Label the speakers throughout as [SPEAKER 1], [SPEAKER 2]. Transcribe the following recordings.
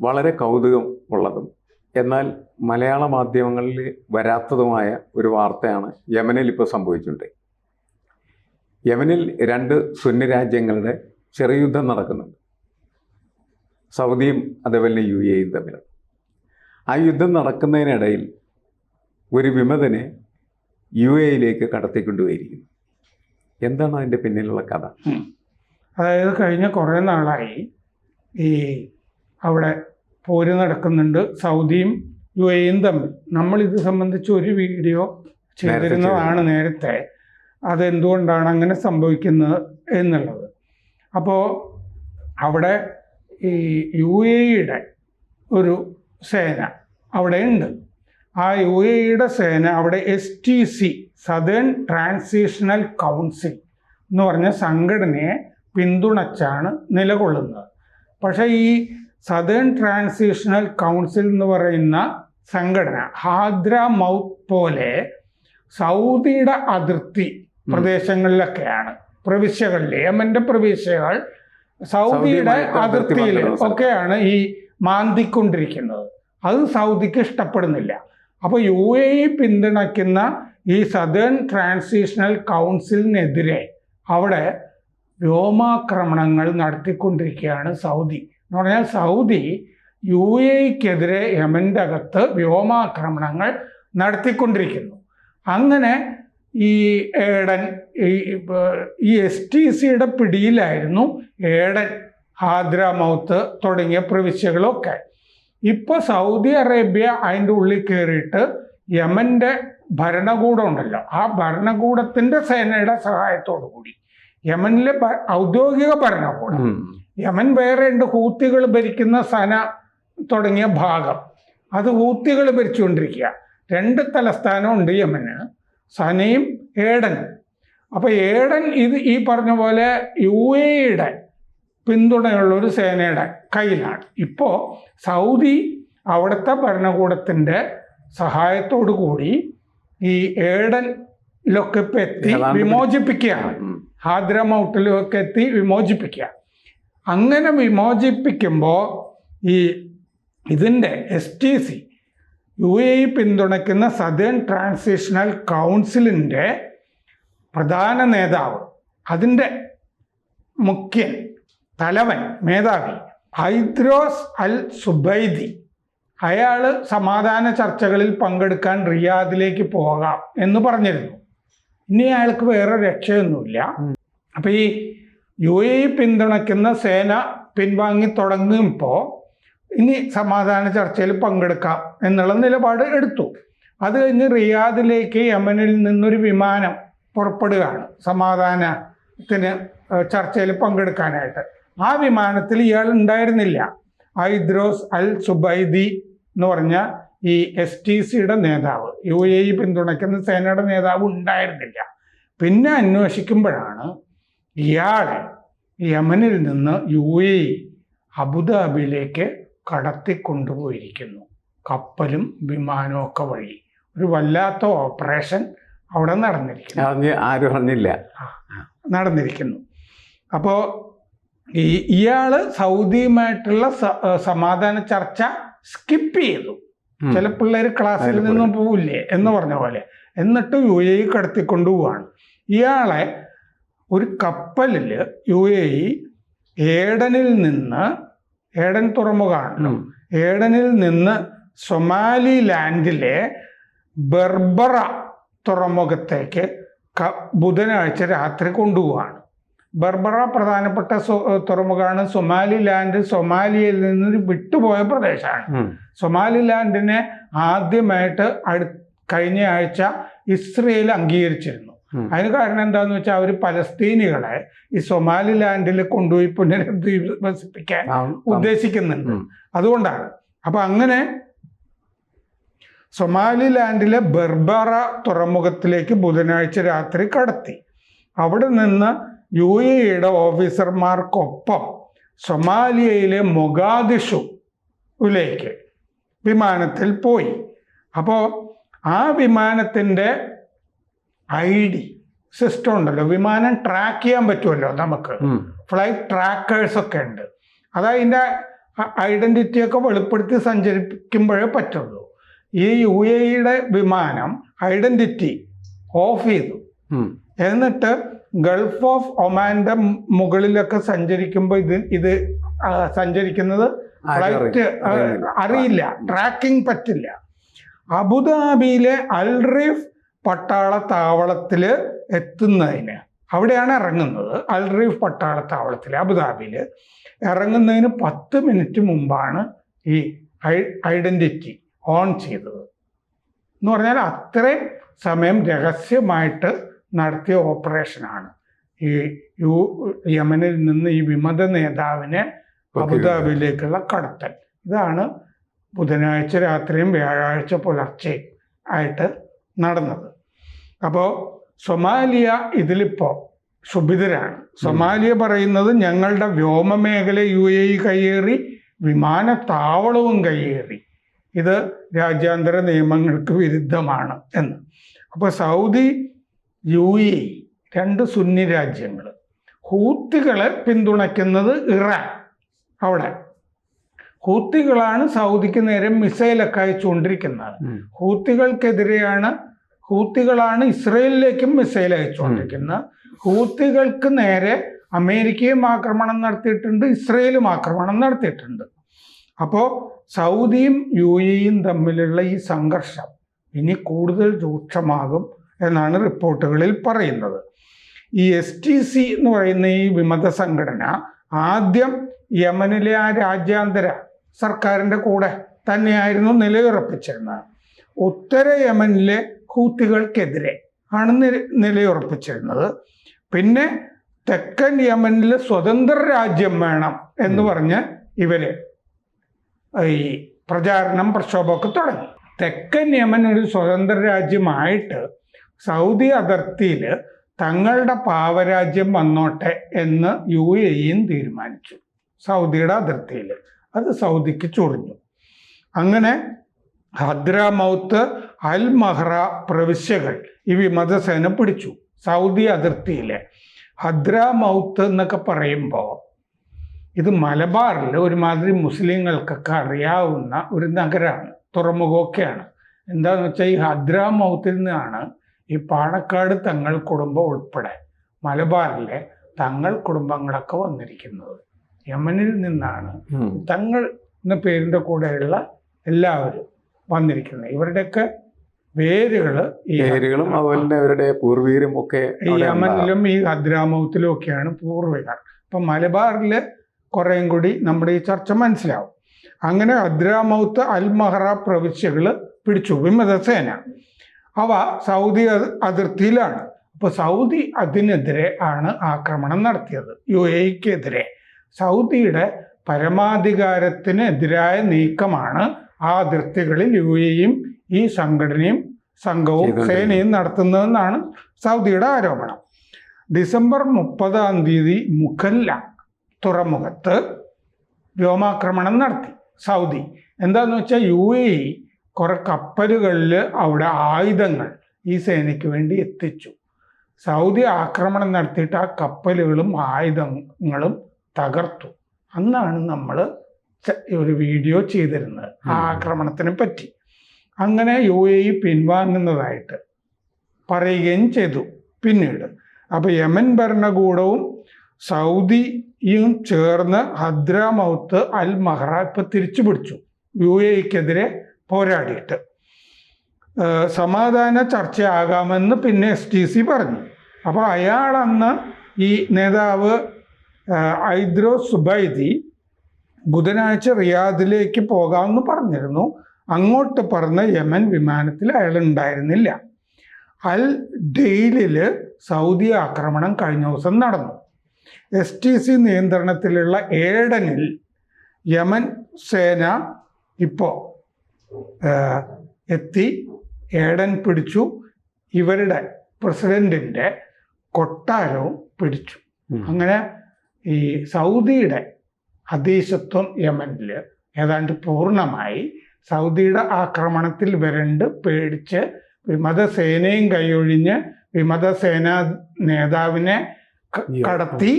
[SPEAKER 1] വളരെ കൗതുകം ഉള്ളതും എന്നാൽ മലയാള മാധ്യമങ്ങളിൽ വരാത്തതുമായ ഒരു വാർത്തയാണ് യമനിൽ ഇപ്പോൾ സംഭവിച്ചിട്ടുണ്ട് യമനിൽ രണ്ട് സുന്നി രാജ്യങ്ങളുടെ ചെറിയ യുദ്ധം നടക്കുന്നുണ്ട്. സൗദിയും അതേപോലെ യു എയും തമ്മിലാണ്. ആ യുദ്ധം നടക്കുന്നതിനിടയിൽ ഒരു വിമതനെ യു യിലേക്ക് കടത്തിക്കൊണ്ടുപോയിരിക്കുന്നു. എന്താണ് അതിന്റെ പിന്നിലുള്ള കഥ?
[SPEAKER 2] അതായത് കഴിഞ്ഞ കുറേ നാളായി ഈ അവിടെ പോര് നടക്കുന്നുണ്ട്. സൗദിയും യു എയും തമ്മിൽ. നമ്മൾ ഇത് സംബന്ധിച്ച് ഒരു വീഡിയോ ചെയ്തിരുന്നതാണ് നേരത്തെ അതെന്തുകൊണ്ടാണ് അങ്ങനെ സംഭവിക്കുന്നത് എന്നുള്ളത്. അപ്പോൾ അവിടെ ഈ യു എയുടെ ഒരു സേന അവിടെ ഉണ്ട്. ആ യു എയുടെ സേന അവിടെ S T C southern transitional council എന്ന് പറഞ്ഞ സംഘടനയെ പിന്തുണച്ചാണ് നിലകൊള്ളുന്നത്. പക്ഷേ ഈ സദേൺ ട്രാൻസിഷണൽ കൗൺസിൽ എന്ന് പറയുന്ന സംഘടന ഹാദ്ര മൗത്ത് പോലെ സൗദിയുടെ അതിർത്തി പ്രദേശങ്ങളിലൊക്കെയാണ്. പ്രവിശ്യകളിൽ യമന്റെ പ്രവിശ്യകൾ സൗദിയുടെ അതിർത്തിയിൽ ഒക്കെയാണ് ഈ മാന്തിക്കൊണ്ടിരിക്കുന്നത്. അത് സൗദിക്ക് ഇഷ്ടപ്പെടുന്നില്ല. അപ്പോൾ യു എ ഇ പിന്തുണയ്ക്കുന്ന ഈ സദേൺ ട്രാൻസിഷണൽ കൗൺസിലിനെതിരെ അവിടെ വ്യോമാക്രമണങ്ങൾ നടത്തിക്കൊണ്ടിരിക്കുകയാണ് സൗദി. എന്ന് പറഞ്ഞാൽ സൗദി യു എക്കെതിരെ യമന്റെ അകത്ത് വ്യോമാക്രമണങ്ങൾ നടത്തിക്കൊണ്ടിരിക്കുന്നു. അങ്ങനെ ഈ ഏഡൻ ഈ എസ് ടി സിയുടെ പിടിയിലായിരുന്നു ഏഡൻ ഹാദ്രാമൗത്ത് തുടങ്ങിയ പ്രവിശ്യകളൊക്കെ. ഇപ്പോൾ സൗദി അറേബ്യ അതിന്റെ ഉള്ളിൽ കയറിയിട്ട് യമന്റെ ഭരണകൂടം ഉണ്ടല്ലോ ആ ഭരണകൂടത്തിന്റെ സേനയുടെ സഹായത്തോടു കൂടി യമനിലെ ഔദ്യോഗിക ഭരണകൂടം. യമൻ വേറെ ഉണ്ട് ഹൂത്തികൾ ഭരിക്കുന്ന സന തുടങ്ങിയ ഭാഗം. അത് ഹൂത്തികൾ ഭരിച്ചുകൊണ്ടിരിക്കുക. രണ്ട് തലസ്ഥാനമുണ്ട് യമന് സനയും ഏഡനും അപ്പോൾ ഏഡൻ ഇത് ഈ പറഞ്ഞ പോലെ യു എയുടെ പിന്തുണയുള്ള ഒരു സേനയുടെ കയ്യിലാണ്. ഇപ്പോൾ സൗദി അവിടുത്തെ ഭരണകൂടത്തിന്റെ സഹായത്തോടു കൂടി ഈ ഏഡനിലൊക്കെ ഇപ്പം എത്തി വിമോചിപ്പിക്കുകയാണ്. ഹാദ്രമൗട്ടിലൊക്കെ എത്തി വിമോചിപ്പിക്കുക. അങ്ങനെ വിമോചിപ്പിക്കുമ്പോൾ ഈ ഇതിന്റെ S T C U A E പിന്തുണയ്ക്കുന്ന സദേൺ ട്രാൻസിഷണൽ കൗൺസിലിന്റെ പ്രധാന നേതാവ് അതിന്റെ മുഖ്യൻ തലവൻ മേധാവി ഹൈദ്രോസ് അൽ സുബൈദി. അയാൾ സമാധാന ചർച്ചകളിൽ പങ്കെടുക്കാൻ റിയാദിലേക്ക് പോകാം എന്ന് പറഞ്ഞിരുന്നു. ഇനി അയാൾക്ക് വേറെ രക്ഷയൊന്നുമില്ല. അപ്പം ഈ യു എ പിന്തുണയ്ക്കുന്ന സേന പിൻവാങ്ങി തുടങ്ങുമ്പോൾ ഇനി സമാധാന ചർച്ചയിൽ പങ്കെടുക്കാം എന്നുള്ള നിലപാട് എടുത്തു. അത് കഴിഞ്ഞ് റിയാദിലേക്ക് യമനിൽ നിന്നൊരു വിമാനം പുറപ്പെടുകയാണ് സമാധാനത്തിന് ചർച്ചയിൽ പങ്കെടുക്കാനായിട്ട്. ആ വിമാനത്തിൽ ഇയാൾ ഉണ്ടായിരുന്നില്ല. ഐദ്രോസ് അൽ സുബൈദി എന്ന് പറഞ്ഞ ഈ എസ് ടി സിയുടെ നേതാവ് യു എ ഇ പിന്തുണയ്ക്കുന്ന സേനയുടെ നേതാവ് ഉണ്ടായിരുന്നില്ല. പിന്നെ അന്വേഷിക്കുമ്പോഴാണ് ഇയാളെ യമനിൽ നിന്ന് യു എ അബുദാബിയിലേക്ക് കടത്തിക്കൊണ്ടുപോയിരിക്കുന്നു. കപ്പലും വിമാനവും ഒക്കെ വഴി. ഒരു വല്ലാത്ത ഓപ്പറേഷൻ അവിടെ നടന്നിരിക്കുന്നു.
[SPEAKER 1] ആരും അറിഞ്ഞില്ല.
[SPEAKER 2] നടന്നിരിക്കുന്നു. അപ്പോൾ ഈ ഇയാൾ സൗദിയുമായിട്ടുള്ള സമാധാന ചർച്ച സ്കിപ്പ് ചെയ്തു. ചില പിള്ളേർ ക്ലാസ്സിൽ നിന്ന് പോവില്ലേ എന്ന് പറഞ്ഞ പോലെ. എന്നിട്ട് യു എ കടത്തിക്കൊണ്ടുപോവാണ്. കടത്തിക്കൊണ്ടു പോവാണ് ഇയാളെ ഒരു കപ്പലിൽ യു എ ഇ ഏഡനിൽ നിന്ന് ഏഡൻ തുറമുഖമാണ്. ഏഡനിൽ നിന്ന് സൊമാലി ലാൻഡിലെ ബർബറ തുറമുഖത്തേക്ക് ക- ബുധനാഴ്ച രാത്രി കൊണ്ടുപോവാണ്. ബർബറ പ്രധാനപ്പെട്ട തുറമുഖമാണ്. സൊമാലി ലാൻഡ് സൊമാലിയയിൽ നിന്ന് വിട്ടുപോയ പ്രദേശമാണ്.
[SPEAKER 1] സൊമാലി
[SPEAKER 2] ലാൻഡിനെ ആദ്യമായിട്ട് അടു കഴിഞ്ഞ ആഴ്ച ഇസ്രയേൽ അംഗീകരിച്ചിരുന്നു. അതിന് കാരണം എന്താന്ന് വെച്ചാൽ അവർ പലസ്തീനികളെ ഈ സൊമാലിലാൻഡിൽ കൊണ്ടുപോയി പുനരധിവസിപ്പിക്കാൻ ഉദ്ദേശിക്കുന്നുണ്ട്. അതുകൊണ്ടാണ്. അപ്പൊ അങ്ങനെ സൊമാലിലാൻഡിലെ ബർബറ തുറമുഖത്തിലേക്ക് ബുധനാഴ്ച രാത്രി കടത്തി. അവിടെ നിന്ന് യു എയുടെ ഓഫീസർമാർക്കൊപ്പം സൊമാലിയയിലെ മൊഗാദിഷുവിലേക്ക് വിമാനത്തിൽ പോയി. അപ്പോൾ ആ വിമാനത്തിന്റെ ഐ ഡി സിസ്റ്റം ഉണ്ടല്ലോ. വിമാനം ട്രാക്ക് ചെയ്യാൻ പറ്റുമല്ലോ നമുക്ക്. ഫ്ലൈറ്റ് ട്രാക്കേഴ്സ് ഒക്കെ ഉണ്ട്. അതതിന്റെ ഐഡന്റിറ്റി ഒക്കെ വെളിപ്പെടുത്തി സഞ്ചരിക്കുമ്പോഴേ പറ്റുള്ളൂ. ഈ യു എയുടെ വിമാനം ഐഡന്റിറ്റി ഓഫ് ചെയ്തു. എന്നിട്ട് ഗൾഫ് ഓഫ് ഒമാന്റെ മുകളിലൊക്കെ സഞ്ചരിക്കുമ്പോൾ ഇത് ഇത് സഞ്ചരിക്കുന്നത് ഫ്ലൈറ്റ്.
[SPEAKER 1] അറിയില്ല.
[SPEAKER 2] ട്രാക്കിംഗ് പറ്റില്ല. അബുദാബിയിലെ അൽറീഫ് പട്ടാള താവളത്തിൽ എത്തുന്നതിന്. അവിടെയാണ് ഇറങ്ങുന്നത്. അൽറീഫ് പട്ടാള താവളത്തിൽ അബുദാബിയിൽ ഇറങ്ങുന്നതിന് പത്ത് മിനിറ്റ് മുമ്പാണ് ഈ ഐഡന്റിറ്റി ഓൺ ചെയ്തത്. എന്ന് പറഞ്ഞാൽ അത്രയും സമയം രഹസ്യമായിട്ട് നടത്തിയ ഓപ്പറേഷനാണ്. ഈ യു യമനിൽ നിന്ന് ഈ വിമത നേതാവിനെ അബുദാബിയിലേക്കുള്ള കടത്തൽ. ഇതാണ് ബുധനാഴ്ച രാത്രിയും വ്യാഴാഴ്ച പുലർച്ചെയും ആയിട്ട് നടന്നത്. അപ്പോൾ സൊമാലിയ ഇതിലിപ്പോൾ ശുഭിതരാണ്. സൊമാലിയ പറയുന്നത് ഞങ്ങളുടെ വ്യോമമേഖല യു എ ഇ കയ്യേറി വിമാനത്താവളവും കയ്യേറി. ഇത് രാജ്യാന്തര നിയമങ്ങൾക്ക് വിരുദ്ധമാണ് എന്ന്. അപ്പോൾ സൗദി യു എ ഇ രണ്ട് സുന്നി രാജ്യങ്ങൾ. ഹൂത്തികളെ പിന്തുണയ്ക്കുന്നത് ഇറാൻ. അവിടെ. ഹൂത്തികളാണ് സൗദിക്ക് നേരെ മിസൈലൊക്കെ അയച്ചുകൊണ്ടിരിക്കുന്നത്. ഹൂത്തികൾക്കെതിരെയാണ് ഹൂത്തികളാണ് ഇസ്രയേലിലേക്കും മിസൈൽ അയച്ചുകൊണ്ടിരിക്കുന്നത് ഹൂത്തികൾക്ക് നേരെ അമേരിക്കയും ആക്രമണം നടത്തിയിട്ടുണ്ട് ഇസ്രയേലും ആക്രമണം നടത്തിയിട്ടുണ്ട്. അപ്പോൾ സൗദിയും യു എയും തമ്മിലുള്ള ഈ സംഘർഷം ഇനി കൂടുതൽ രൂക്ഷമാകും എന്നാണ് റിപ്പോർട്ടുകളിൽ പറയുന്നത്. ഈ എസ് ടി സി എന്ന് പറയുന്ന ഈ വിമത സംഘടന ആദ്യം യമനിലെ ആ രാജ്യാന്തര സർക്കാരിന്റെ കൂടെ തന്നെയായിരുന്നു നിലയുറപ്പിച്ചിരുന്നത്. ഉത്തര യമനിലെ ഹൂത്തികൾക്കെതിരെ. ആണ് നില നിലയുറപ്പിച്ചിരുന്നത്. പിന്നെ തെക്കൻ യമനിൽ സ്വതന്ത്ര രാജ്യം വേണം എന്ന് പറഞ്ഞ് ഇവർ ഈ പ്രചാരണം പ്രക്ഷോഭമൊക്കെ തുടങ്ങി. തെക്കൻ യമൻ ഒരു സ്വതന്ത്ര രാജ്യമായിട്ട് സൗദി അതിർത്തിയിൽ തങ്ങളുടെ പാവരാജ്യം വന്നോട്ടെ എന്ന് യു എയും തീരുമാനിച്ചു. സൗദിയുടെ അതിർത്തിയിൽ. അത് സൗദിക്ക് ചൊറിഞ്ഞു. അങ്ങനെ ഹദ്രാമൗത്ത് അൽ മഹ്റ പ്രവിശ്യകൾ. ഈ വിമതസേന പിടിച്ചു. സൗദി അതിർത്തിയിലെ ഹദ്രാമൗത്ത് എന്നൊക്കെ പറയുമ്പോൾ ഇത് മലബാറിൽ ഒരുമാതിരി മുസ്ലിങ്ങൾക്കൊക്കെ അറിയാവുന്ന ഒരു നഗരമാണ് തുറമുഖമൊക്കെയാണ്. എന്താന്ന് വെച്ചാൽ ഈ ഹദ്രാമൗത്തിൽ നിന്നാണ് ഈ പാണക്കാട് തങ്ങൾ കുടുംബം ഉൾപ്പെടെ മലബാറിലെ തങ്ങൾ കുടുംബങ്ങളൊക്കെ വന്നിരിക്കുന്നത്. യമനിൽ നിന്നാണ് തങ്ങൾ എന്ന പേരിന്റെ കൂടെയുള്ള എല്ലാവരും വന്നിരിക്കുന്നത്. ഇവരുടെയൊക്കെ വേരുകൾ വേരുകളും
[SPEAKER 1] പേരുകളും അതുപോലെ തന്നെ അവരുടെ പൂർവീരും ഒക്കെ
[SPEAKER 2] ഈ യമനിലും ഈ ഹദ്രാമൗത്തിലും ഒക്കെയാണ് പൂർവികർ. അപ്പം മലബാറിൽ കുറേയും കൂടി നമ്മുടെ ഈ ചർച്ച മനസ്സിലാവും. അങ്ങനെ ഹദ്രാമൗത്ത് അൽമഹറ പ്രവിശ്യകൾ പിടിച്ചു. വിമതസേന. അവ സൗദി അതിർത്തിയിലാണ്. അപ്പോൾ സൗദി അതിനെതിരെ ആണ് ആക്രമണം നടത്തിയത്. യു എക്കെതിരെ സൗദിയുടെ പരമാധികാരത്തിന് എതിരായ നീക്കമാണ് ആ അതിർത്തികളിൽ യു എയും ഈ സംഘടനയും സംഘവും. സേനയും നടത്തുന്നതെന്നാണ് സൗദിയുടെ ആരോപണം. ഡിസംബർ മുപ്പതാം തീയതി മുഖല്ല തുറമുഖത്ത് വ്യോമാക്രമണം നടത്തി സൗദി. എന്താന്ന് വെച്ചാൽ യു എ ഇ കുറെ കപ്പലുകളിൽ അവിടെ ആയുധങ്ങൾ ഈ സേനയ്ക്ക് വേണ്ടി എത്തിച്ചു. സൗദി ആക്രമണം നടത്തിയിട്ട് ആ കപ്പലുകളും ആയുധങ്ങളും തകർത്തു. അന്നാണ് നമ്മൾ ഒരു വീഡിയോ ചെയ്തിരുന്നത് ആ. ആക്രമണത്തിനെ പറ്റി. അങ്ങനെ യു എ ഇ പിൻവാങ്ങുന്നതായിട്ട് പറയുകയും ചെയ്തു. പിന്നീട് അപ്പോൾ യമൻ ഭരണകൂടവും സൗദിയും ചേർന്ന് ഹദ്രാമൗത്ത് അൽ മഹ്റ ഇപ്പം തിരിച്ചു പിടിച്ചു യു എക്കെതിരെ പോരാടിയിട്ട്. ഏഹ് സമാധാന ചർച്ചയാകാമെന്ന് പിന്നെ എസ് ടി സി പറഞ്ഞു. അപ്പോൾ അയാളന്ന് ഈ നേതാവ് ഐദ്രോ സുബൈദി ബുധനാഴ്ച റിയാദിലേക്ക് പോകാമെന്ന് പറഞ്ഞിരുന്നു. അങ്ങോട്ട് പറഞ്ഞ യമൻ വിമാനത്തിൽ അയാൾ ഉണ്ടായിരുന്നില്ല അൽ ഡെയിലിൽ സൗദി ആക്രമണം കഴിഞ്ഞ ദിവസം നടന്നു. എസ് ടി സി നിയന്ത്രണത്തിലുള്ള ഏഡനിൽ യമൻ സേന ഇപ്പോൾ എത്തി. ഏഡൻ പിടിച്ചു. ഇവരുടെ പ്രസിഡന്റിന്റെ കൊട്ടാരവും പിടിച്ചു. അങ്ങനെ ഈ സൗദിയുടെ അധീശത്വം യമനിൽ ഏതാണ്ട് പൂർണമായി സൗദിയുടെ ആക്രമണത്തിൽ വരണ്ട് പേടിച്ച് വിമതസേനയും കൈയൊഴിഞ്ഞ് വിമതസേനാ നേതാവിനെ കടത്തി.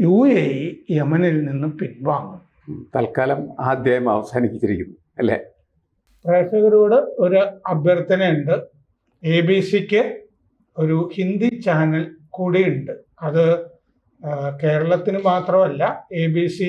[SPEAKER 2] യു എ ഇ യമനിൽ നിന്ന് പിൻവാങ്ങും.
[SPEAKER 1] തൽക്കാലം ആദ്യം അവസാനിപ്പിച്ചിരിക്കുന്നു അല്ലേ?
[SPEAKER 2] പ്രേക്ഷകരോട് ഒരു അഭ്യർത്ഥനയുണ്ട്. എ ബി സിക്ക് ഒരു ഹിന്ദി ചാനൽ കൂടിയുണ്ട്. അത് കേരളത്തിന് മാത്രമല്ല എ ബി സി